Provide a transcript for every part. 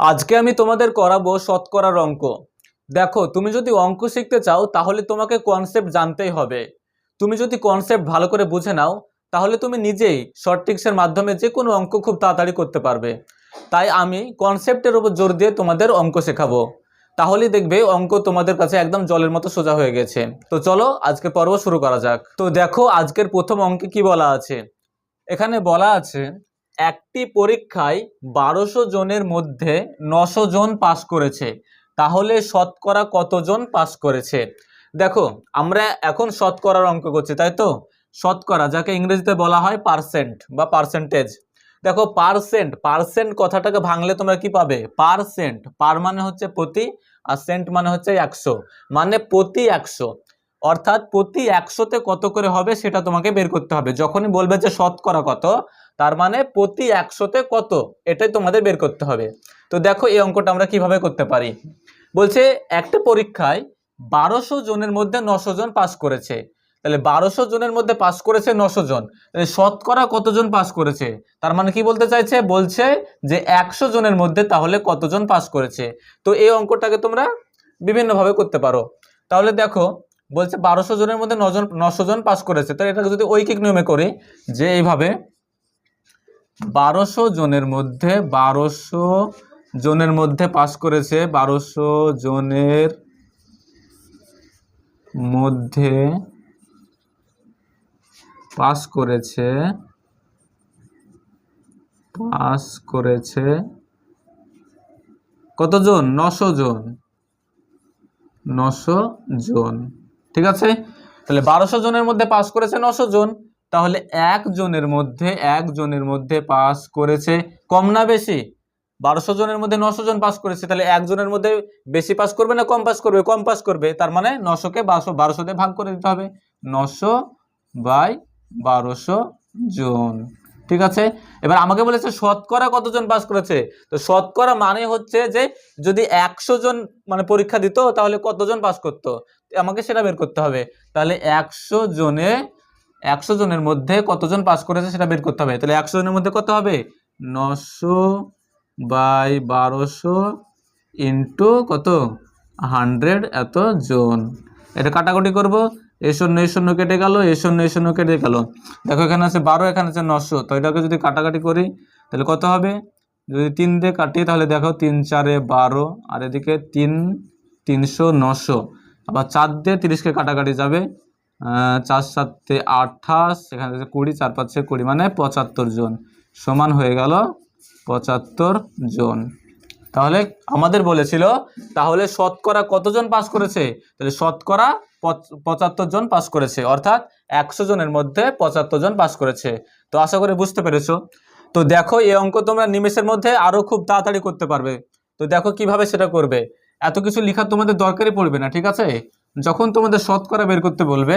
আজকে আমি তোমাদের করাবো শতকরার অঙ্ক। দেখো, তুমি যদি অঙ্ক শিখতে চাও, তাহলে তোমাকে কনসেপ্ট জানতেই হবে। তুমি যদি কনসেপ্ট ভালো করে বুঝে নাও, তাহলে তুমি নিজেই শর্ট ট্রিক্সের মাধ্যমে যে কোনো অঙ্ক খুব তাড়াতাড়ি করতে পারবে। তাই আমি কনসেপ্টের উপর জোর দিয়ে তোমাদের অঙ্ক শেখাবো। তাহলে দেখবে অঙ্ক তোমাদের কাছে একদম জলের মতো সোজা হয়ে গেছে। তো চলো, আজকে পর্ব শুরু করা যাক। তো দেখো, আজকের প্রথম অঙ্কে কি বলা আছে? এখানে বলা আছে একটি পরীক্ষায় বারোশো জনের মধ্যে নশো জন পাশ করেছে। তাহলে শতকরা কতজন পাশ করেছে? দেখো, আমরা এখন শতকরার অঙ্ক করছি, তাই তো? শতকরা, যাকে ইংরেজিতে বলা হয় পার্সেন্ট বা পার্সেন্টেজ। দেখো, পার্সেন্ট পার্সেন্ট কথাটাকে ভাঙলে তোমরা কি পাবে? পার্সেন্ট, পার মানে হচ্ছে প্রতি আর সেন্ট মানে হচ্ছে একশো মানে প্রতি একশো। অর্থাৎ প্রতি একশোতে কত করে হবে সেটা তোমাকে বের করতে হবে। যখনই বলবে যে শতকরা কত তার মানে প্রতি একশোতে কত? এটাই তোমাদের বের করতে হবে। তো দেখো এই অঙ্কটা আমরা কীভাবে করতে পারি? বলছে একটা পরীক্ষায় বারোশো জনের মধ্যে নশো জন পাস করেছে। তাহলে বারোশো জনের মধ্যে পাস করেছে নশো জন। তাহলে শতকরা কতজন পাস করেছে? তার মানে কি বলতে চাইছে? বলছে যে একশো জনের মধ্যে তাহলে কতজন পাস করেছে? তো এই অঙ্কটাকে তোমরা বিভিন্নভাবে করতে পারো। তাহলে দেখো, বলছে বারোশো জনের মধ্যে নজন নশো জন পাস করেছে। তো এটাকে যদি ঐকিক নিয়মে করি যে এইভাবে বারোশো জনের মধ্যে বারোশো জনের মধ্যে পাস করেছে, বারোশো জনের মধ্যে পাস করেছে পাস করেছে কতজন? নশো জন। নশো জন। ঠিক আছে? তাহলে বারোশো জনের মধ্যে পাস করেছে নশো জন। তাহলে একজনের মধ্যে একজনের মধ্যে পাস করেছে কম না বেশি? বারোশো জনের মধ্যে নশো জন পাস করেছে, তাহলে একজনের মধ্যে বেশি পাস করবে না কম পাস করবে? কম পাস করবে। তার মানে নশোকে বারোশো বারোশো দিয়ে ভাগ করে দিতে হবে। নশো বাই বারোশো জন। ঠিক আছে? এবার আমাকে বলেছে শতকরা কতজন পাস করেছে? তো শতকরা মানে হচ্ছে যে যদি একশো জন মানে পরীক্ষা দিত, তাহলে কতজন পাস করতো? আমাকে সেটা বের করতে হবে। তাহলে একশো জনে একশো জনের মধ্যে কতজন পাস করেছে সেটা বের করতে হবে। তাহলে একশো জনের মধ্যে কত হবে? নশো বাই বারোশো ইন্টু কত? হান্ড্রেড এত জন। এটা কাটাকুটি করব। এই শূন্য এই শূন্য কেটে গেল এই শূন্য এই শূন্য কেটে গেল। দেখো এখানে আছে বারো, এখানে আছে নশো। তো এটাকে যদি কাটাকাটি করি, তাহলে কত হবে? যদি তিন দিয়ে কাটি তাহলে দেখো তিন চারে বারো, আর এদিকে তিন, তিনশো নশো। আবার চার দিয়ে তিরিশকে কাটাকাটি যাবে। চার সাতে আঠাশ আছে কুড়ি, চার পাঁচে কুড়ি মানে পঁচাত্তর জন। সমান হয়ে গেল পঁচাত্তর জন। তাহলে আমাদের বলেছিল, তাহলে শতকরা কতজন পাস করেছে? তাহলে শতকরা পঁচ- পঁচাত্তর জন পাস করেছে। অর্থাৎ একশো জনের মধ্যে পঁচাত্তর জন পাস করেছে। তো আশা করি বুঝতে পেরেছ। তো দেখো, এই অঙ্ক তোমরা নিমেষের মধ্যে আরও খুব তাড়াতাড়ি করতে পারবে। তো দেখো কীভাবে সেটা করবে। এত কিছু লেখার তোমাদের দরকারই পড়বে না, ঠিক আছে? যখন তোমাদের শতকরা বের করতে বলবে,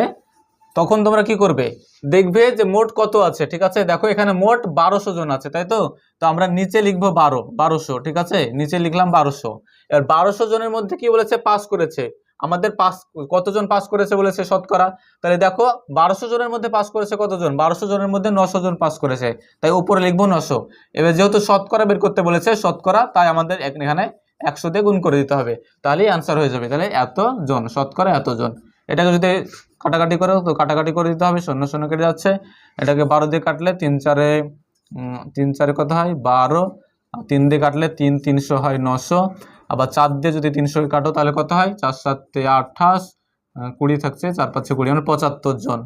তখন তোমরা কি করবে? দেখবে যে মোট কত আছে, ঠিক আছে? দেখো এখানে মোট বারোশো জন আছে, তাই তো? তো আমরা নিচে লিখব বারো, বারোশো, ঠিক আছে? নিচে লিখলাম বারোশো। এবার বারোশো জনের মধ্যে কি বলেছে? পাস করেছে। আমাদের পাস, কতজন পাস করেছে বলেছে শতকরা? তাহলে দেখো, বারোশো জনের মধ্যে পাস করেছে কতজন? বারোশো জনের মধ্যে নশো জন পাস করেছে। তাই উপরে লিখব নশো। এবার যেহেতু শতকরা বের করতে বলেছে, শতকরা, তাই আমাদের এখানে একশো দিয়ে গুণ করে দিতে হবে, তাহলেই অ্যান্সার হয়ে যাবে। তাহলে এত জন শতকরা এত জন এটাকে যদি কাটাকাটি করো, তো কাটাকাটি করে দিতে হবে, শূন্য শূন্য কেটে যাচ্ছে। এটাকে বারো দিয়ে কাটলে তিন চারে তিন চারে কত হয়? বারো। তিন দিয়ে কাটলে তিন, তিনশো হয় নশো। আবার চার দিয়ে যদি তিনশো কাটো, তাহলে কত হয়? চার, সাতে আঠাশ। কুড়ি থাকছে, চার, পাঁচে কুড়ি মানে পঁচাত্তর জন।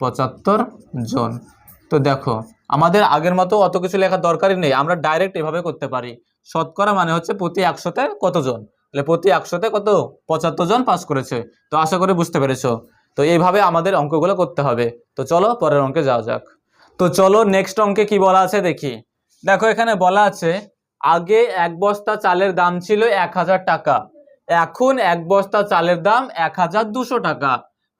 পঁচাত্তর জন। তো দেখো, আমাদের আগের মতো অত কিছু লেখার দরকারই নেই। আমরা ডাইরেক্ট এভাবে করতে পারি। শতকরা মানে হচ্ছে প্রতি একশোতে কতজন? তাহলে প্রতি একশোতে কত? পঁচাত্তর জন পাস করেছে। তো আশা করি বুঝতে পেরেছ। তো এইভাবে আমাদের অঙ্কগুলো করতে হবে। তো চলো পরের অঙ্কে যাওয়া যাক। তো চলো নেক্সট অঙ্কে কি বলা আছে দেখি। দেখো এখানে বলা আছে, আগে এক বস্তা চালের দাম ছিল এক হাজার টাকা। এখন এক বস্তা চালের দাম এক হাজার দুশো টাকা।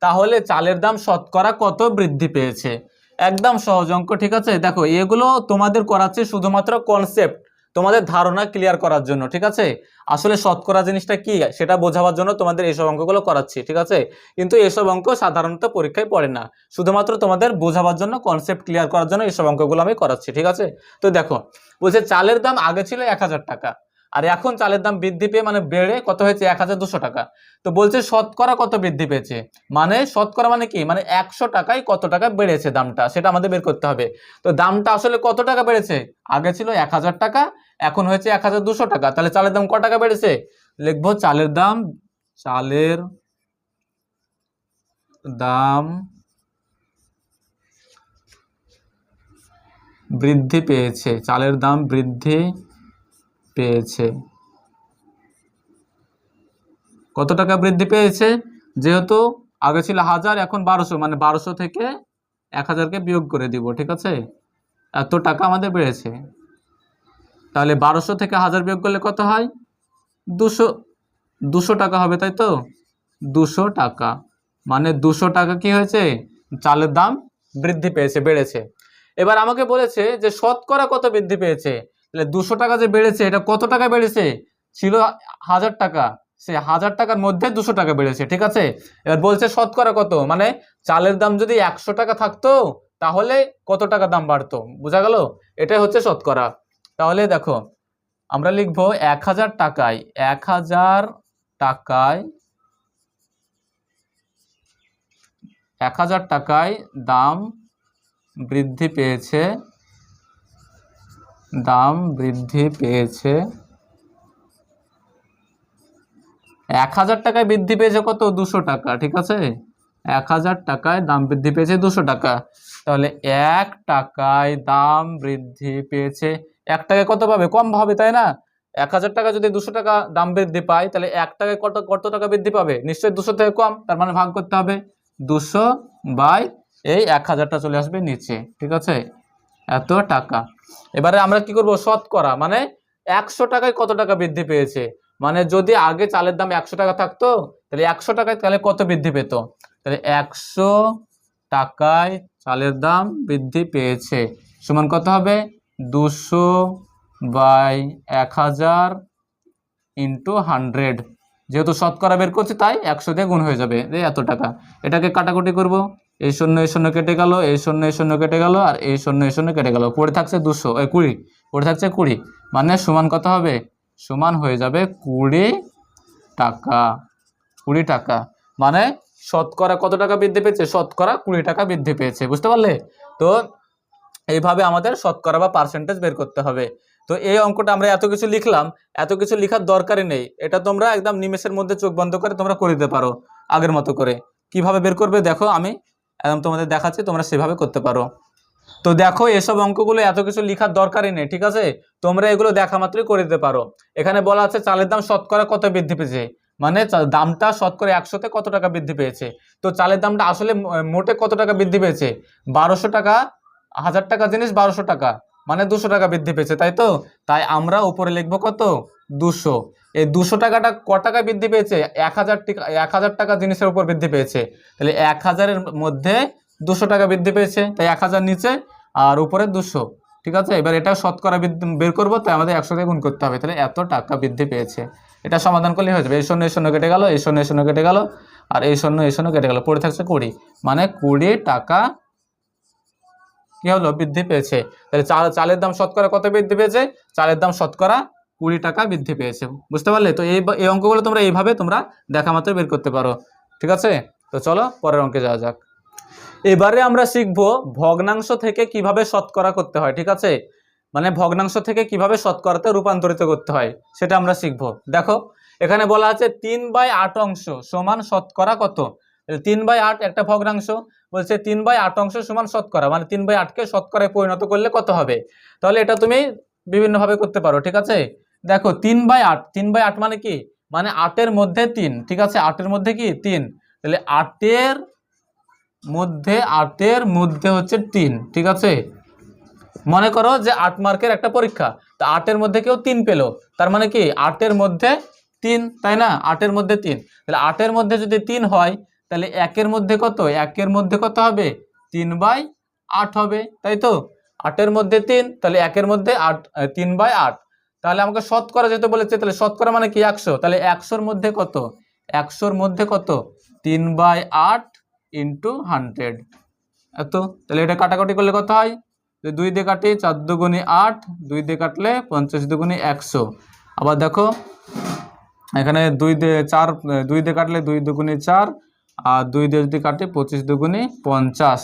তাহলে চালের দাম শতকরা কত বৃদ্ধি পেয়েছে? একদম সহজ অঙ্ক, ঠিক আছে? দেখো এগুলো তোমাদের করাচ্ছে শুধুমাত্র কনসেপ্ট তোমাদের ধারণা ক্লিয়ার করার জন্য, ঠিক আছে? আসলে শতকরা জিনিসটা কি? সেটা বোঝাবার জন্য তোমাদের এইসব অঙ্কগুলো করাচ্ছি, ঠিক আছে? কিন্তু এসব অঙ্ক সাধারণত পরীক্ষায় পড়ে না। শুধুমাত্র তোমাদের বোঝাবার জন্য কনসেপ্ট ক্লিয়ার করার জন্য এইসব অঙ্কগুলো আমি করাচ্ছি, ঠিক আছে? তো দেখো, বলছে চালের দাম আগে ছিল এক হাজার টাকা। আর এখন চালের দাম বৃদ্ধি পেয়ে মানে বেড়ে কত হয়েছে? এক হাজার দুশো টাকা। তো বলছে শতকরা কত বৃদ্ধি পেয়েছে? মানে শতকরা মানে কি? মানে একশো টাকায় কত টাকা বেড়েছে দামটা? সেটা আমাদের বের করতে হবে। তো দামটা আসলে কত টাকা বেড়েছে? আগে ছিল এক হাজার টাকা, এখন হয়েছে এক হাজার দুশো টাকা। তাহলে চালের দাম ক টাকা বেড়েছে? লিখব চালের দাম চালের দাম বৃদ্ধি পেয়েছে। চালের দাম বৃদ্ধি পেয়েছে। কত টাকা বৃদ্ধি পেয়েছে? যেহেতু আগে ছিল হাজার, এখন বারোশো মানে বারোশো থেকে এক হাজারকে বিয়োগ করে দিব, ঠিক আছে? এত টাকা আমাদের বেড়েছে। তাহলে বারোশো থেকে হাজার বিয়োগ করলে কত হয়? দুশো দুশো টাকা হবে, তাই তো? দুশো টাকা। মানে দুশো টাকা কি হয়েছে? চালের দাম বৃদ্ধি পেয়েছে, বেড়েছে। এবার আমাকে বলেছে যে শতকরা কত বৃদ্ধি পেয়েছে? তাহলে দুশো টাকা যে বেড়েছে, এটা কত টাকা বেড়েছে? ছিল হাজার টাকা। সে হাজার টাকার মধ্যে দুশো টাকা বেড়েছে, ঠিক আছে? এবার বলছে শতকরা কত? মানে চালের দাম যদি একশো টাকা থাকতো, তাহলে কত টাকা দাম বাড়তো? বোঝা গেল? এটাই হচ্ছে শতকরা। তাহলে দেখো, আমরা লিখব এক হাজার টাকায়, এক হাজার টাকায়, এক হাজার টাকায় দাম বৃদ্ধি পেয়েছে দাম বৃদ্ধি পেয়েছে। এক হাজার টাকায় বৃদ্ধি পেয়েছে কত? দুশো টাকা, ঠিক আছে? এক হাজার টাকায় দাম বৃদ্ধি পেয়েছে দুশো টাকা। তাহলে এক টাকায় দাম বৃদ্ধি পেয়েছে। এক টাকায় কত পাবে? কম হবে তাই না? এক হাজার টাকা যদি দুশো টাকা দাম বৃদ্ধি পায়, তাহলে এক টাকায় কত কত টাকা বৃদ্ধি পাবে? নিশ্চয়ই দুশো থেকে কম, তার মানে ভাগ করতে হবে। দুশো বাই এই এক হাজারটা চলে আসবে নিচে, ঠিক আছে? এত টাকা। এবারে আমরা কি করব? শতকরা। মানে একশো টাকায় কত টাকা বৃদ্ধি পেয়েছে? মানে যদি আগে চালের দাম একশো টাকা থাকতো, তাহলে একশো টাকায় তাহলে কত বৃদ্ধি পেত? তাহলে একশো টাকায় চালের দাম বৃদ্ধি পেয়েছে। সমান কত হবে? দুশো বাই এক হাজার ইন্টু হান্ড্রেড। যেহেতু শতকরা বের করছি, তাই একশো দিয়ে গুণ হয়ে যাবে। এই এত টাকা। এটাকে কাটাকুটি করব। এই শূন্য এই শূন্য কেটে গেল, এই শূন্য এই শূন্য কেটে গেল, আর এই শূন্য এই শূন্য কেটে গেল। পড়ে থাকছে দুশো এই কুড়ি। পড়ে থাকছে কুড়ি। মানে সমান কত হবে? সমান হয়ে যাবে কুড়ি টাকা। কুড়ি টাকা। মানে শতকরা কত টাকা বৃদ্ধি পেয়েছে? শতকরা কুড়ি টাকা বৃদ্ধি পেয়েছে। বুঝতে পারলে? তো এইভাবে আমাদের শতকরা বা পার্সেন্টেজ বের করতে হবে। তো এই অঙ্কটা আমরা এত কিছু লিখলাম, এত কিছু লিখার দরকারই নেই। এটা তোমরা একদম নিমেষের মধ্যে চোখ বন্ধ করে তোমরা করে দিতে পারো, আগের মতো করে। কীভাবে বের করবে দেখো আমি, একদম তোমাদের দেখাচ্ছি, তোমরা সেভাবে করতে পারো। তো দেখো এসব অঙ্কগুলো এত কিছু লিখার দরকারই নেই, ঠিক আছে? তোমরা এগুলো দেখা মাত্রই করে দিতে পারো। এখানে বলা আছে চালের দাম শতকরা কত বৃদ্ধি পেয়েছে? মানে দামটা শতকরা একশোতে কত টাকা বৃদ্ধি পেয়েছে? তো চালের দামটা আসলে মোটে কত টাকা বৃদ্ধি পেয়েছে? বারোশো টাকা, হাজার টাকা জিনিস বারোশো টাকা। মানে দুশো টাকা বৃদ্ধি পেয়েছে, তাই তো? তাই আমরা উপরে লিখব কত? দুশো। এই দুশো টাকাটা ক টাকা বৃদ্ধি পেয়েছে? এক হাজার টাকা, এক হাজার টাকা জিনিসের উপর বৃদ্ধি পেয়েছে। তাহলে এক হাজারের মধ্যে দুশো টাকা বৃদ্ধি পেয়েছে, তাই এক হাজার নিচে আর উপরে দুশো। ঠিক আছে? এবার এটা শতকরা বের করব, তাই আমাদের একশো গুণ করতে হবে। তাহলে এত টাকা বৃদ্ধি পেয়েছে। এটা সমাধান করলে হয়ে যাবে। এই শূন্য এই শূন্য কেটে গেল, এই শূন্য এই শূন্য কেটে গেল, আর এই শূন্য এই শূন্য কেটে গেল। পড়ে থাকছে কুড়ি। মানে কুড়ি টাকা কি হলো? বৃদ্ধি পেয়েছে। তাহলে চাল, চালের দাম শতকরা কত বৃদ্ধি পেয়েছে? চালের দাম শতকরা কুড়ি টাকা বৃদ্ধি পেয়েছে। বুঝতে পারলে? তো এই এই অঙ্কগুলো তোমরা এইভাবে তোমরা দেখা মাত্র বের করতে পারো। ঠিক আছে? তো চলো পরের অঙ্কে যাওয়া যাক। এবারে আমরা শিখব ভগ্নাংশ থেকে কীভাবে শতকরা করতে হয়, ঠিক আছে? মানে ভগ্নাংশ থেকে কীভাবে শতকরাতে রূপান্তরিত করতে হয়, সেটা আমরা শিখব। দেখো, এখানে বলা আছে তিন বাই আট অংশ সমান শতকরা কত? তিন বাই আট একটা ভগ্নাংশ বলছে তিন বাই আট অংশ সমান শতকরা মানে তিন বাই আটকে শতকরায় পরিণত করলে কত হবে? তাহলে এটা তুমি বিভিন্নভাবে করতে পারো, ঠিক আছে? দেখো, তিন বাই আট, তিন বাই আট মানে কি? মানে আটের মধ্যে তিন, ঠিক আছে? আটের মধ্যে কি? তিন। তাহলে আটের মধ্যে আটের মধ্যে হচ্ছে তিন, ঠিক আছে? মনে করো যে আট মার্কের একটা পরীক্ষা, তা আটের মধ্যে কেউ তিন পেল, তার মানে কি? আটের মধ্যে তিন, তাই না? আটের মধ্যে তিন। তাহলে আটের মধ্যে যদি তিন হয় তাহলে একের মধ্যে কত? একের মধ্যে কত হবে? তিন বাই আট হবে, তাই তো? আটের মধ্যে তিন, তাহলে একের মধ্যে আট তিন বাই আট। তাহলে আমাকে শতকরা যেতে বলেছে, তাহলে শতকরা মানে কি একশো? তাহলে একশোর মধ্যে কত? একশোর মধ্যে কত? তিন বাই আট ইন্টু হান্ড্রেড। এত? তাহলে এটা কাটাকাটি করলে কত হয়? যে দুই দিয়ে কাটি চার দুগুণে আট, দুই দিয়ে কাটলে পঞ্চাশ দুগুণে একশো। আবার দেখো, এখানে দুই দিয়ে চার দুই দিয়ে কাটলে দুই দুগুণে চার আর দুই দিয়ে যদি কাটে পঁচিশ দুগুণে পঞ্চাশ।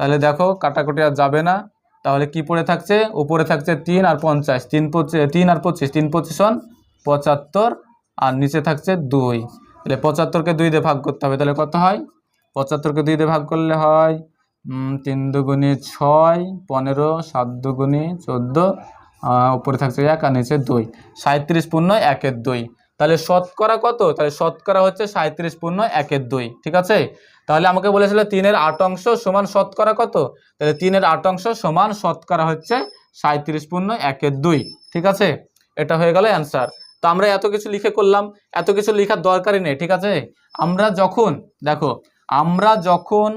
তাহলে দেখো কাটাকুটি আর যাবে না। তাহলে কি পড়ে থাকছে? উপরে থাকছে তিন আর পঞ্চাশ। তিন পঁচিশ তিন আর পঁচিশ। তিন পঁচিশ পঁচিশন পঁচাত্তর। আর নিচে থাকছে দুই। তাহলে পঁচাত্তরকে দুই দিয়ে ভাগ করতে হবে। তাহলে কত হয়? পঁচাত্তরকে দুই দিয়ে ভাগ করলে হয় তিন দুগুণে ছয়, পনেরো, সাত দুগুণে চোদ্দ উপরে থাকছে এক আর নিচে দুই। সাঁত্রিশ পূর্ণ একের দুই। তাহলে শতকরা কত? তাহলে শতকরা হচ্ছে সাঁত্রিশ পূর্ণ একের দুই, ঠিক আছে? তাহলে আমাকে বলেছিল তিনের আট অংশ সমান শতকরা কত? তাহলে তিনের আট অংশ সমান শতকরা হচ্ছে সাঁত্রিশ পূর্ণ একের দুই, ঠিক আছে? এটা হয়ে গেল অ্যান্সার তো আমরা এত কিছু লিখে করলাম, এত কিছু লিখার দরকারই নেই, ঠিক আছে? আমরা যখন, দেখো, আমরা যখন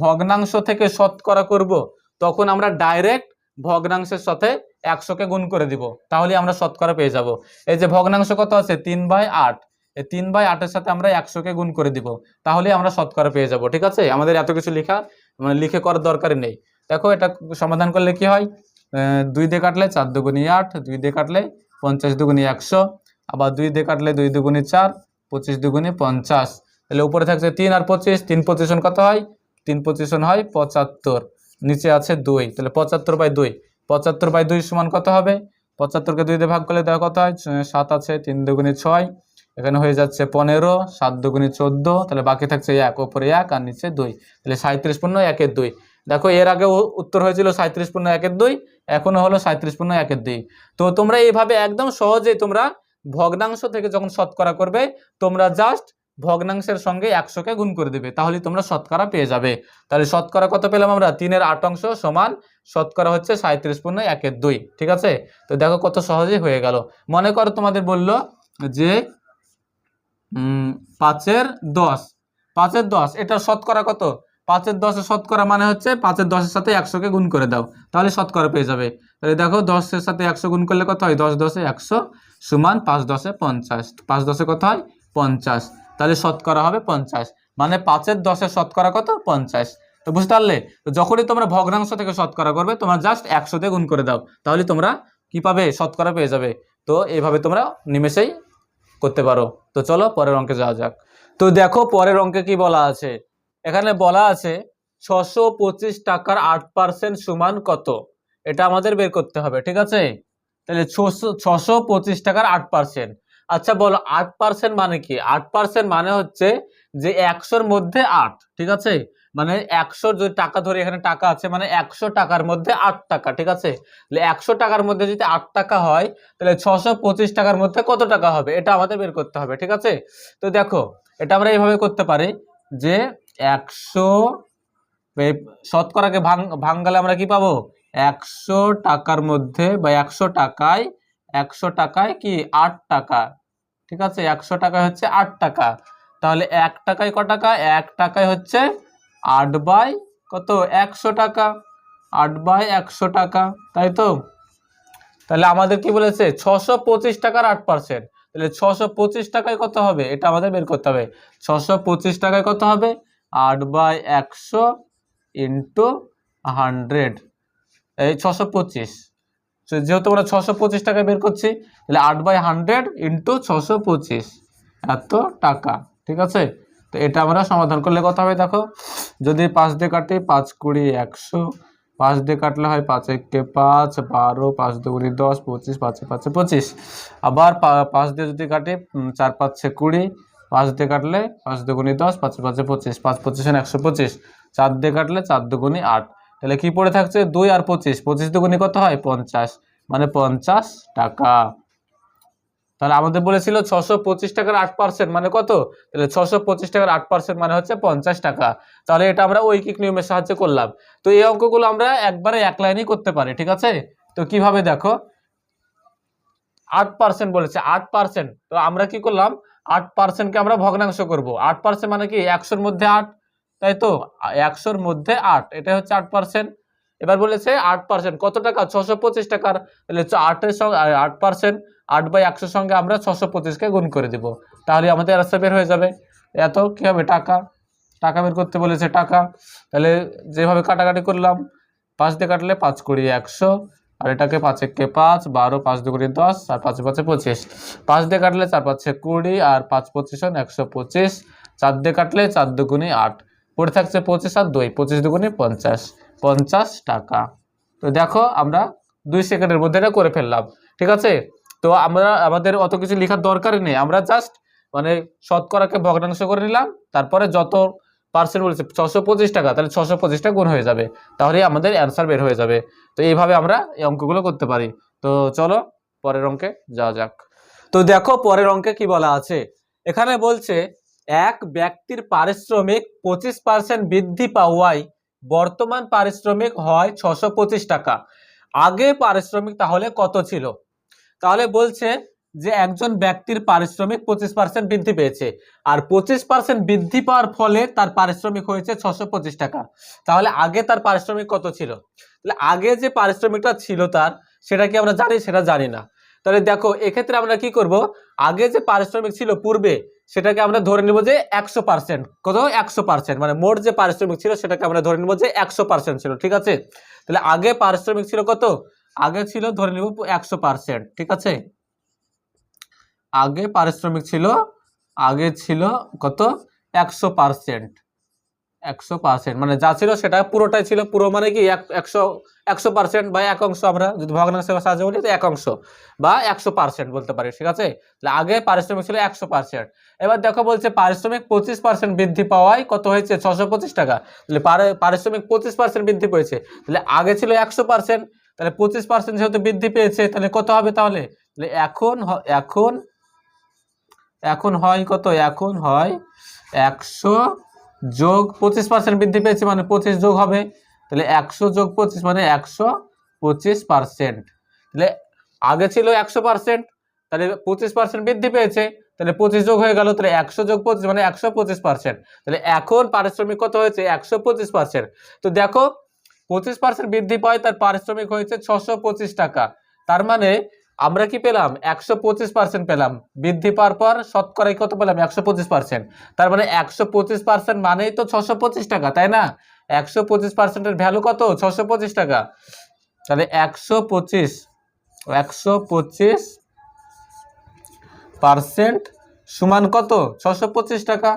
ভগ্নাংশ থেকে শতকরা করব, তখন আমরা ডাইরেক্ট ভগ্নাংশের সাথে একশোকে গুণ করে দিব, তাহলে আমরা শতকরা পেয়ে যাব। এই যে ভগ্নাংশ কত আছে? তিন বাই আট। এই তিন বাই আটের সাথে আমরা একশোকে গুণ করে দিব, তাহলে আমরা শতকরা পেয়ে যাব, ঠিক আছে? আমাদের এত কিছু লেখা মানে লিখে করার দরকারই নেই। দেখো, এটা সমাধান করলে কি হয়? দুই দিয়ে কাটলে চার দুগুণি আট, দুই দিয়ে কাটলে পঞ্চাশ দুগুণি একশো, আবার দুই দিয়ে কাটলে দুই দুগুণি চার, পঁচিশ দুগুণি পঞ্চাশ। তাহলে উপরে থাকছে তিন আর পঁচিশ, তিন পঁচিশন কত হয়? তিন পঁচিশন হয় পঁচাত্তর। নিচে আছে দুই। তাহলে পঁচাত্তর বাই দুই। পঁচাত্তর বাই দুই সমান কত হবে? পঁচাত্তরকে দুই দিয়ে ভাগ করলে দেখো কত হয়? সাত আছে, তিন দুগুণি ছয়। এখানে হয়ে যাচ্ছে পনেরো, সাত দুগুণি চোদ্দ। তাহলে বাকি থাকছে এক, ওপরে এক আর নিচে দুই। তাহলে সাঁত্রিশ পূর্ণ একের দুই। দেখো, এর আগে উত্তর হয়েছিল সাঁত্রিশ পূর্ণ একের দুই এখনও হলো সাঁত্রিশ পূর্ণ একের দুই। তো তোমরা এইভাবে একদম সহজেই তোমরা ভগ্নাংশ থেকে যখন শতকরা করবে, তোমরা জাস্ট ভগ্নাংশের সঙ্গে একশোকে গুণ করে দেবে, তাহলে তোমরা শতকরা পেয়ে যাবে। তাহলে শতকরা কত পেলাম আমরা? তিনের আট অংশ সমান শতকরা হচ্ছে সাঁত্রিশ পূর্ণ একের দুই, ঠিক আছে? তো দেখো কত সহজেই হয়ে গেল। মনে করো তোমাদের বলল যে পাঁচের দশ পাঁচের দশ এটা শতকরা কত? পাঁচের দশে শতকরা মানে হচ্ছে পাঁচের দশের সাথে একশোকে গুণ করে দাও, তাহলে শতকরা পেয়ে যাবে। তাহলে দেখো দশের সাথে একশো গুণ করলে কত হয়? দশ দশে একশো সমান পাঁচ দশে পঞ্চাশ, পাঁচ দশে কত হয়? পঞ্চাশ। তাহলে শতকরা হবে পঞ্চাশ। মানে পাঁচের দশের শতকরা কত? পঞ্চাশ। তো বুঝতে পারলে? তো যখনই তোমরা ভগ্নাংশ থেকে শতকরা করবে, তোমরা জাস্ট একশো গুণ করে দাও। তাহলে তোমরা কি পাবে? শতকরা পেয়ে যাবে। তো এইভাবে তোমরা নিমেষেই করতে পারো। তো চলো পরের অঙ্কে যাওয়া যাক। তো দেখো পরের অঙ্কে কি বলা আছে? এখানে বলা আছে, ছশো পঁচিশ টাকার আট পার্সেন্ট সমান কত? এটা আমাদের বের করতে হবে, ঠিক আছে? তাহলে ছশো ছশো পঁচিশ টাকার আট পার্সেন্ট আচ্ছা বলো, আট পার্সেন্ট মানে কি? আট পার্সেন্ট মানে হচ্ছে যে একশোর মধ্যে আট, ঠিক আছে? মানে একশো যদি টাকা ধরে, এখানে টাকা আছে মানে একশো টাকার মধ্যে আট টাকা, ঠিক আছে? তাহলে একশো টাকার মধ্যে যদি আট টাকা হয়, তাহলে ছশো পঁচিশ টাকার মধ্যে কত টাকা হবে? এটা আমাদের বের করতে হবে, ঠিক আছে? তো দেখো, এটা আমরা এইভাবে করতে পারি যে একশো শতকরাকে ভাঙ, ভাঙালে আমরা কি পাবো? একশো টাকার মধ্যে বা একশো টাকায় একশো টাকায় কি আট টাকা? ঠিক আছে, একশো টাকায় হচ্ছে আট টাকা। তাহলে এক টাকায় ক টাকা? এক টাকায় হচ্ছে আট বাই কত? একশো টাকা। আট বাই একশো টাকা, তাই তো? তাহলে আমাদের কি বলেছে? ছশো পঁচিশ টাকার আট পার্সেন্ট তাহলে ছশো পঁচিশ টাকায় কত হবে? এটা আমাদের বের করতে হবে। ছশো পঁচিশ টাকায় কত হবে? আট বাই একশো ইন্টু হান্ড্রেড এই ছশো পঁচিশ। যেহেতু আমরা ছশো পঁচিশ টাকায় বের করছি, তাহলে আট বাই হান্ড্রেড ইন্টু ছশো পঁচিশ, এত টাকা, ঠিক আছে? তো এটা আমরা সমাধান করলে কত হবে দেখো? যদি পাঁচ দিয়ে কাটি পাঁচ কুড়ি একশো, পাঁচ দিয়ে কাটলে হয় পাঁচ একে পাঁচ, বারো, পাঁচ দুগুড়ি দশ, পঁচিশ, পাঁচে পাঁচে পঁচিশ। আবার পাঁচ দিয়ে যদি কাটি চার পাঁচে কুড়ি, পাঁচ দিয়ে কাটলে পাঁচ দুগুণি দশ, পাঁচে পাঁচে পঁচিশ, পাঁচ পঁচিশ একশো পঁচিশ। চার দিয়ে কাটলে চার দুগুণি আট। তাহলে কি পড়ে থাকছে? দুই আর পঁচিশ। পঁচিশ দুগুণি কত হয়? পঞ্চাশ। মানে পঞ্চাশ টাকা। তাহলে আমাদের বলেছিল ছশো পঁচিশ টাকার আট পার্সেন্ট মানে কত? তাহলে ছশো পঁচিশ টাকার আট পার্সেন্ট মানে হচ্ছে পঞ্চাশ টাকা। তাহলে এটা আমরা ঐকিক নিয়মের সাহায্যে করলাম। তো এই অঙ্কগুলো আমরা একবারে এক লাইনেই করতে পারি, ঠিক আছে? তো কীভাবে দেখো? আট পার্সেন্ট বলেছে, আট পার্সেন্ট তো আমরা কি করলাম? আট পার্সেন্টকে আমরা ভগ্নাংশ করব। আট পার্সেন্ট মানে কি? একশোর মধ্যে আট তাই তো একশোর মধ্যে আট, এটা হচ্ছে আট পার্সেন্ট এবার বলেছে আট পার্সেন্ট কত টাকা? ছশো পঁচিশ টাকার, তাহলে আটের সঙ্গে আট পার্সেন্ট আট বাই একশোর সঙ্গে আমরা ছশো পঁচিশকে গুণ করে দিব। তাহলে আমাদের রাস্তা বের হয়ে যাবে। এত কী হবে? টাকা। টাকা বের করতে বলেছে টাকা। তাহলে যেভাবে কাটাকাটি করলাম, পাঁচ দিয়ে কাটলে পাঁচ কুড়ি একশো, আর এটাকে পাঁচ একে পাঁচ, বারো, পাঁচ দুগুণে দশ, আর পাঁচ পাঁচে পঁচিশ। পাঁচ দিয়ে কাটলে চার পাঁচে কুড়ি, আর পাঁচ পঁচিশ একশো পঁচিশ। চার দিয়ে কাটলে চার দু দুগুণে আট। পড়ে থাকছে পঁচিশ আর দুই, পঁচিশ দুগুণে পঞ্চাশ পঞ্চাশ টাকা। তো দেখো, আমরা দুই সেকেন্ডের মধ্যে এটা করে ফেললাম, ঠিক আছে? তো আমরা, আমাদের অত কিছু লেখার দরকারই নেই, আমরা জাস্ট মানে শতকরাকে ভগ্নাংশ করে নিলাম, তারপরে যত পার্সেন্ট বলেছে, ছশো পঁচিশ টাকা, তাহলে ছশো পঁচিশটা গুণ হয়ে যাবে, তাহলেই আমাদের অ্যান্সার বের হয়ে যাবে। তো এইভাবে আমরা এই অঙ্কগুলো করতে পারি। তো চলো, পরের অঙ্কে যাওয়া যাক। তো দেখো, পরের অঙ্কে কি বলা আছে? এখানে বলছে এক ব্যক্তির পারিশ্রমিক পঁচিশ পার্সেন্ট বৃদ্ধি পাওয়ায় বর্তমান পারিশ্রমিক হয় ছশো পঁচিশ টাকা। আগে পারিশ্রমিক তাহলে কত ছিল? তাহলে বলছে যে একজন ব্যক্তির পারিশ্রমিক পঁচিশ পার্সেন্ট বৃদ্ধি পেয়েছে। আর পঁচিশ পার্সেন্ট বৃদ্ধি পাওয়ার ফলে তার পারিশ্রমিক হয়েছে ছশো পঁচিশ টাকা। তাহলে আগে তার পারিশ্রমিক কত ছিল? তাহলে আগে যে পারিশ্রমিকটা ছিল তার, সেটা কি আমরা জানি? সেটা জানি না। তাহলে দেখো, এক্ষেত্রে আমরা কি করব? আগে যে পারিশ্রমিক ছিল পূর্বে সেটাকে আমরা ধরে নেব যে একশো পার্সেন্ট কত? একশো পার্সেন্ট মানে মোট যে পারিশ্রমিক ছিল সেটাকে আমরা ধরে নেব যে একশো পার্সেন্ট ছিল, ঠিক আছে? তাহলে আগে পারিশ্রমিক ছিল কত? আগে ছিল ধরে নেব একশো পার্সেন্ট ঠিক আছে? আগে পারিশ্রমিক ছিল, আগে ছিল কত? একশো পার্সেন্ট একশো পার্সেন্ট মানে যা ছিল সেটা পুরোটাই ছিল। পুরো মানে কি এক- একশো একশো পার্সেন্ট বা এক অংশ আমরা যদি ভগ্নাংশের সাহায্যে বলি তো এক অংশ বা একশো পার্সেন্ট বলতে পারি, ঠিক আছে? তাহলে আগে পারিশ্রমিক ছিল একশো পার্সেন্ট এবার দেখো বলছে পারিশ্রমিক পঁচিশ পার্সেন্ট বৃদ্ধি পাওয়ায় কত হয়েছে? ছশো পঁচিশ টাকা। তাহলে পারে- পারিশ্রমিক পঁচিশ পার্সেন্ট বৃদ্ধি পেয়েছে। তাহলে আগে ছিল একশো পার্সেন্ট তাহলে পঁচিশ পার্সেন্ট যেহেতু বৃদ্ধি পেয়েছে, তাহলে কত হবে তাহলে? তাহলে এখন এখন এখন হয় কত? এখন হয় একশো যোগ পঁচিশ পার্সেন্ট বৃদ্ধি পেয়েছে মানে পঁচিশ যোগ হবে। তাহলে একশো যোগ পঁচিশ মানে একশো পঁচিশ পার্সেন্ট তাহলে আগে ছিল একশো পার্সেন্ট তাহলে পঁচিশ পার্সেন্ট বৃদ্ধি পেয়েছে, তাহলে পঁচিশ যোগ হয়ে গেল, তাহলে একশো যোগ পঁচিশ মানে একশো পঁচিশ পার্সেন্ট তাহলে এখন পারিশ্রমিক কত হয়েছে? একশো পঁচিশ পার্সেন্ট তো দেখো, পঁচিশ পার্সেন্ট বৃদ্ধি পায় তার পারিশ্রমিক হয়েছে ছশো পঁচিশ টাকা। তার মানে আমরা কি পেলাম? একশো পঁচিশ পার্সেন্ট পেলাম। বৃদ্ধি পাওয়ার পর শতকরাই কত পেলাম? একশো পঁচিশ পার্সেন্ট তার মানে একশো পঁচিশ পার্সেন্ট মানেই তো ছশো পঁচিশ টাকা, তাই না? একশো পঁচিশ পার্সেন্টের ভ্যালু কত? ছশো পঁচিশ টাকা। তাহলে একশো পঁচিশ একশো পঁচিশ পার্সেন্ট সমান কত? ছশো পঁচিশ টাকা।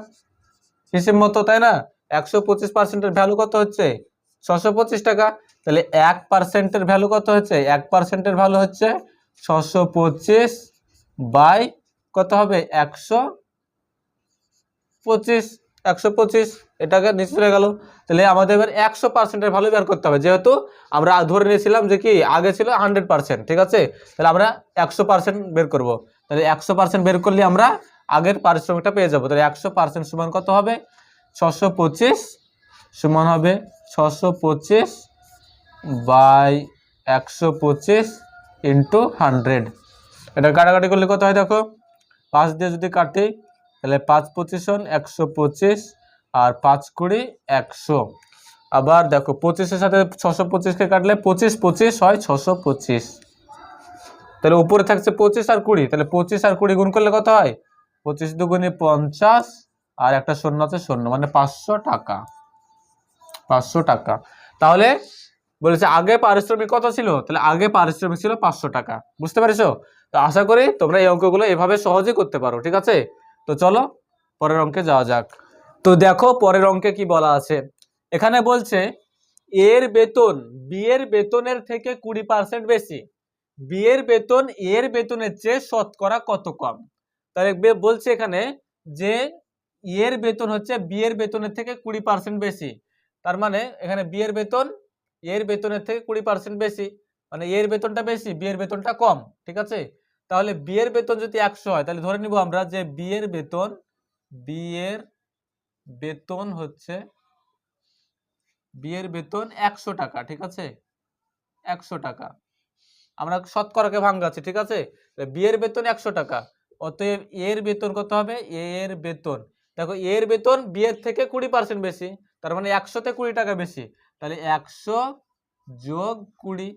হিসেব মতো, তাই না? একশো পঁচিশ পার্সেন্টের ভ্যালু কত হচ্ছে? ছশো পঁচিশ টাকা। তাহলে এক পার্সেন্টের ভ্যালু কত হচ্ছে? এক পার্সেন্টের ভ্যালু হচ্ছে ছশো পঁচিশ বাই কত হবে? একশো পঁচিশ একশো পঁচিশ। এটাকে নিচে চলে গেল। তাহলে আমাদের এবার একশো পার্সেন্টের ভ্যালু বের করতে হবে। যেহেতু আমরা ধরে নিয়েছিলাম যে কি, আগে ছিল হান্ড্রেড পার্সেন্ট ঠিক আছে? তাহলে আমরা একশো পার্সেন্ট বের করব। তাহলে একশো পার্সেন্ট বের করলে আমরা আগের পারিশ্রমিকটা পেয়ে যাব। তাহলে একশো পার্সেন্ট সমান কত হবে? ছশো পঁচিশ সমান হবে ছশো পঁচিশ বাই একশো পঁচিশ ইন্টু হান্ড্রেড এটা কাটাকাটি করলে কত হয় দেখো? পাঁচ দিয়ে যদি কাটি, তাহলে পাঁচ পঁচিশন একশো পঁচিশ আর পাঁচ কুড়ি একশো। আবার দেখো, পঁচিশের সাথে ছশো পঁচিশকে কাটলে পঁচিশ পঁচিশ হয় ছশো পঁচিশ। তাহলে উপরে থাকছে পঁচিশ আর কুড়ি, তাহলে পঁচিশ আর কুড়ি গুণ করলে কত হয়? পঁচিশ দুগুণে পঞ্চাশ আর একটা শূন্য আছে শূন্য মানে পাঁচশো টাকা। পাঁচশো টাকা। তাহলে বলেছে, আগে পারিশ্রমিক কত ছিল? তাহলে আগে পারিশ্রমিক ছিল পাঁচশো টাকা। বুঝতে পেরেছ? তো আশা করি তোমরা এই অঙ্কগুলো এভাবে সহজে করতে পারো, ঠিক আছে? তো চলো, পরের অঙ্কে যাওয়া যাক। তো দেখো, পরের অঙ্কে কি বলা আছে? এখানে বলছে, এর বেতন, বিয়ের বেতনের থেকে কুড়ি পার্সেন্ট বেশি। বিয়ের বেতন, এর বেতনের চেয়ে শতকরা কত কম? তাহলে বলছে এখানে যে, এর বেতন হচ্ছে, বিয়ের বেতনের থেকে কুড়ি পার্সেন্ট বেশি। তার মানে এখানে বিয়ের বেতন এর বেতনের থেকে কুড়ি পার্সেন্ট বেশি মানে এর বেতনটা বেশি বিয়ের বেতনটা কম, ঠিক আছে? তাহলে বিয়ের বেতন যদি একশো হয়, তাহলে ধরে নিব আমরা যে বিয়ের বেতন বিয়ের বেতন হচ্ছে বিয়ের বেতন একশো টাকা, ঠিক আছে? একশো টাকা। আমরা শতকরাকে ভাঙ্গাচ্ছি ঠিক আছে? বিয়ের বেতন একশো টাকা, অতএব এর বেতন কত হবে? এর বেতন। দেখো এর বেতন বিয়ের থেকে কুড়ি পার্সেন্ট বেশি, তার মানে একশোতে কুড়ি টাকা বেশি। তাহলে একশো যোগ কুড়ি,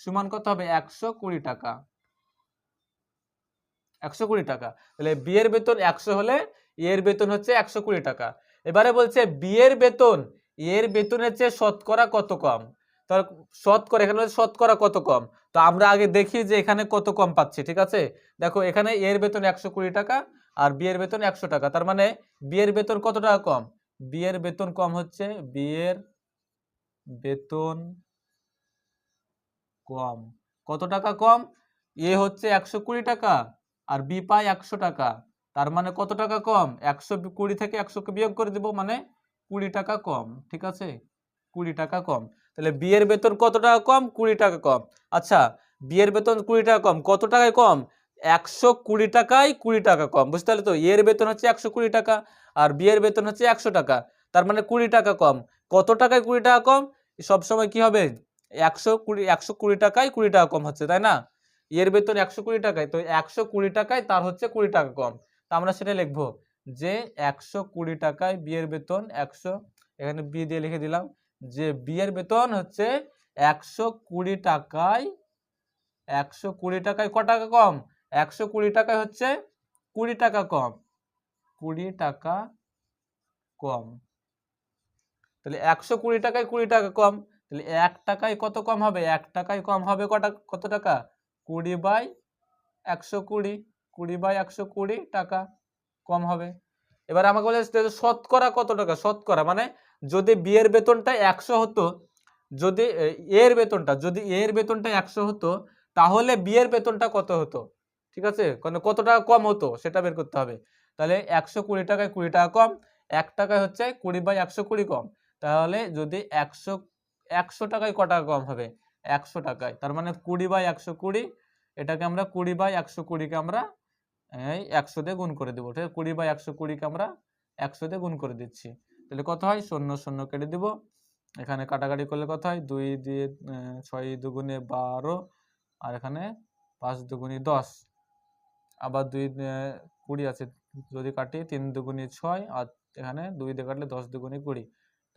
সমান কত হবে? একশো কুড়ি টাকা। একশো কুড়ি টাকা। তাহলে বিয়ের বেতন একশো হলে এর বেতন হচ্ছে একশো কুড়ি টাকা। এবারে বলছে বিয়ের বেতন এর বেতনের চেয়ে শতকরা কত কম? তাহলে শতকরা, এখানে শতকরা কত কম? তো আমরা আগে দেখি যে এখানে কত কম পাচ্ছি, ঠিক আছে? দেখো, এখানে এর বেতন একশো কুড়ি টাকা আর বিয়ের বেতন একশো টাকা। তার মানে বিয়ের বেতন কত টাকা কম? বিয়ের বেতন কম হচ্ছে বি এর বেতন কম। কত টাকা কম? এ হচ্ছে একশো কুড়ি টাকা আর বি পায় একশো টাকা। তার মানে কত টাকা কম? একশো কুড়ি থেকে একশোকে বিয়োগ করে দেবো মানে কুড়ি টাকা কম, ঠিক আছে? কুড়ি টাকা কম। তাহলে বিয়ের বেতন কত টাকা কম? কুড়ি টাকা কম। আচ্ছা বিয়ের বেতন কুড়ি টাকা কম। কত টাকায় কম? একশো কুড়ি টাকায় কুড়ি টাকা কম। বুঝতে পারলে তো? এর বেতন হচ্ছে একশো কুড়ি টাকা আর বিয়ের বেতন হচ্ছে একশো টাকা। তার মানে কুড়ি টাকা কম। কত টাকায় কুড়ি টাকা কম? সবসময় কি হবে? একশো কুড়ি একশো কুড়ি টাকায় কুড়ি টাকা কম হচ্ছে, তাই না? এর বেতন একশো কুড়ি টাকায়, তো একশো কুড়ি টাকায় তার হচ্ছে কুড়ি টাকা কম। তা আমরা সেটা লিখব যে একশো কুড়ি টাকায় বিয়ের বেতন একশো, এখানে বি দিয়ে লিখে দিলাম যে বিয়ের বেতন হচ্ছে একশো কুড়ি টাকায়, একশো কুড়ি টাকায় ক টাকা কম? একশো কুড়ি টাকায় হচ্ছে কুড়ি টাকা কম। কুড়ি টাকা কম। তাহলে একশো কুড়ি টাকায় কুড়ি টাকা কম, তাহলে এক টাকায় কত কম হবে? এক টাকায় কম হবে কটা, কত টাকা? কুড়ি বাই একশো কুড়ি কুড়ি বাই একশো কুড়ি টাকা কম হবে। এবার আমাকে বলে শতকরা কত টাকা? শতকরা মানে যদি বিয়ের বেতনটা একশো হতো, যদি এর বেতনটা, যদি এর বেতনটা একশো হতো, তাহলে বিয়ের বেতনটা কত হতো? ঠিক আছে? মানে কত টাকা কম হতো? সেটা বের করতে হবে। তাহলে একশো কুড়ি টাকায় কুড়ি টাকা কম, এক টাকায় হচ্ছে কুড়ি বাই একশো কুড়ি কম। তাহলে যদি একশো একশো টাকায় ক টাকা কম হবে? একশো টাকায়। তার মানে কুড়ি বাই একশো কুড়ি, এটাকে আমরা কুড়ি বাই একশো কুড়িকে আমরা, এই একশো দিয়ে গুণ করে দেবো। ঠিক আছে? কুড়ি বাই একশো কুড়িকে আমরা একশো দিয়ে গুণ করে দিচ্ছি। তাহলে কত হয়? শূন্য শূন্য কেটে দিব। এখানে কাটাকাটি করলে কত হয়? দুই দিয়ে ছয় দুগুণে বারো, আর এখানে পাঁচ দুগুণে দশ। আবার দুই কুড়ি আছে। যদি কাটি, তিন দুগুণে ছয়, আর এখানে দুই দিয়ে কাটলে দশ দুগুণে কুড়ি।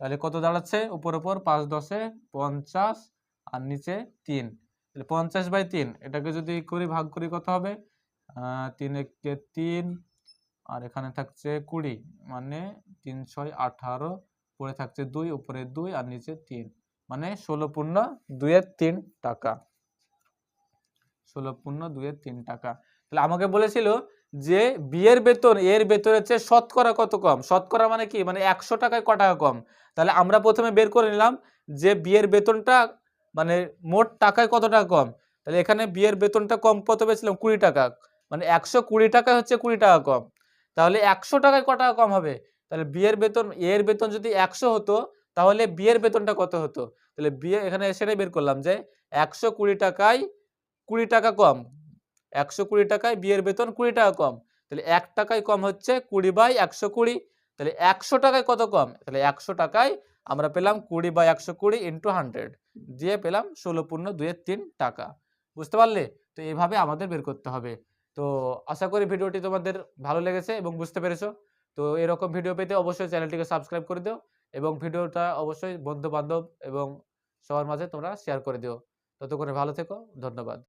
তাহলে কত দাঁড়াচ্ছে? উপর উপর, পাঁচ, দশে পঞ্চাশ, আর নিচে তিন। তাহলে পঞ্চাশ বাই তিন, এটাকে যদি করি ভাগ করি কত হবে? তিন একে তিন, আর এখানে থাকছে কুড়ি মানে তিন, ছয়, আঠারো, উপরে থাকছে দুই, উপরে দুই, আর নিচে তিন মানে ষোলো পূর্ণ দুইয়ের তিন টাকা। ষোলো পূর্ণ দুইয়ের তিন টাকা। তাহলে আমাকে বলেছিল যে বিয়ের বেতন, এর বেতনের চেয়ে শতকরা কত কম? শতকরা মানে কি? মানে একশো টাকায় ক টাকা কম। তাহলে আমরা প্রথমে বের করে নিলাম যে বিয়ের বেতনটা মানে মোট টাকায় কত টাকা কম? তাহলে এখানে বিয়ের বেতনটা কম কত পেয়েছিলাম? কুড়ি টাকা। মানে একশো কুড়ি টাকা হচ্ছে কুড়ি টাকা কম। তাহলে একশো টাকায় ক টাকা কম হবে? তাহলে বিয়ের বেতন, এর বেতন যদি একশো হতো, তাহলে বিয়ের বেতনটা কত হতো? তাহলে বিয়ে, এখানে সেটাই বের করলাম যে একশো কুড়ি টাকায় কুড়ি টাকা কম। একশো কুড়ি টাকায় বিয়ের বেতন কুড়ি টাকা কম। তাহলে এক টাকায় কম হচ্ছে কুড়ি বাই একশো কুড়ি। তাহলে একশো টাকায় কত কম? তাহলে একশো টাকায় আমরা পেলাম কুড়ি বাই একশো কুড়ি ইন্টু হান্ড্রেড দিয়ে পেলাম ষোলো পূর্ণ দুয়ের তিন টাকা। বুঝতে পারলে? তো এইভাবে আমাদের বের করতে হবে। তো আশা করি ভিডিওটি তোমাদের ভালো লেগেছে এবং বুঝতে পেরেছ। তো এরকম ভিডিও পেতে অবশ্যই চ্যানেলটিকে সাবস্ক্রাইব করে দিও এবং ভিডিওটা অবশ্যই বন্ধু বান্ধব এবং সবার মাঝে তোমরা শেয়ার করে দিও। ততক্ষণে ভালো থেকো, ধন্যবাদ।